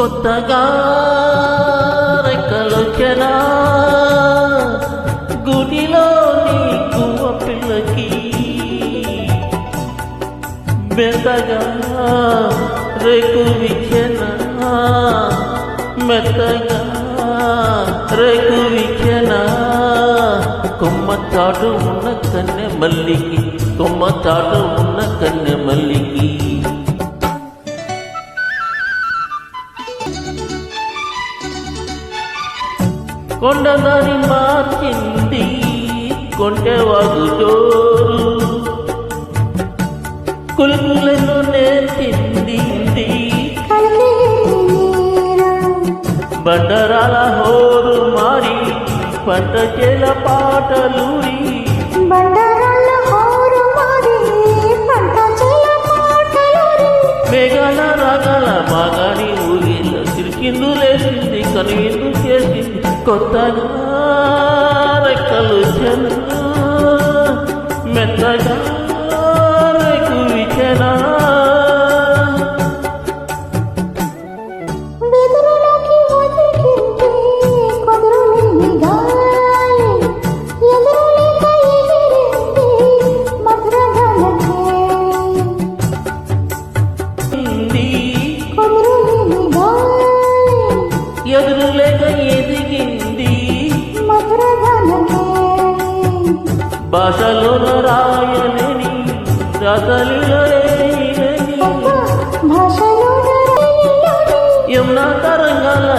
కొత్తగా రెక్కలొచ్చనా? గుడిలో నీ పిల్లకి మెత్తగా రేకు విచ్చనా మెత్తగా రేకు విచ్చనా కొమ్మ చాటు ఉన్న కన్నె మల్లికి కొమ్మ చాటు ఉన్న కన్నె కొండదారి మార్చింది కొంటెవాగు జోరు కులుకులను నేర్చింది బండరాల హోరు మారి పంట చేల పాటలు సిరికిందు లేచింది కనువిందు చేసింది. కొత్తగా రెక్కలు చెల్లు మెత్తగా భాషలో రాయనని రతలిలో యమునా తరంగాల